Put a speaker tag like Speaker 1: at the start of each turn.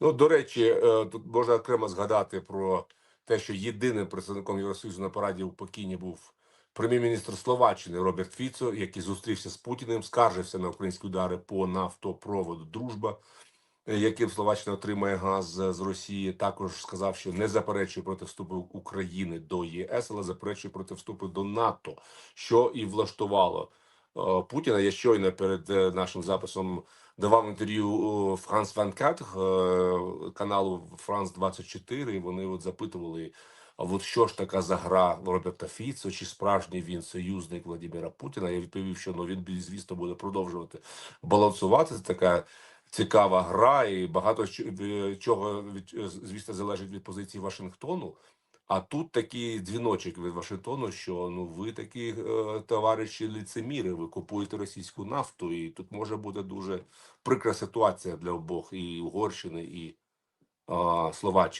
Speaker 1: Ну, до речі, е, тут можна окремо згадати про те, що єдиним представником Євросоюзу на параді у Пекіні був прем'єр-міністр Словаччини Роберт Фіцо, який зустрівся з Путіним, скаржився на українські удари по нафтопроводу Дружба, е, яким Словаччина отримає газ з Росії. Також сказав, що не заперечує проти вступу України до єС, але заперечує проти вступу до НАТО, що і влаштувало Путіна. Я щойно перед е, нашим записом давав інтерв'ю Франс 24, е, каналу Франс 24, і вони от запитували, а от що ж така за гра Роберта Фіцо, чи справжній він союзник Владимира Путіна? Я відповів, що ну він звісно буде продовжувати балансувати. Це така цікава гра, і багато е, чого е, звісно залежить від позиції Вашингтону. А тут такий дзвіночок від Вашингтону, що ну ви такі е, товариші ліцеміри, ви купуєте російську нафту, і тут може бути дуже прикра ситуація для обох і Угорщини, і е, Словаччини.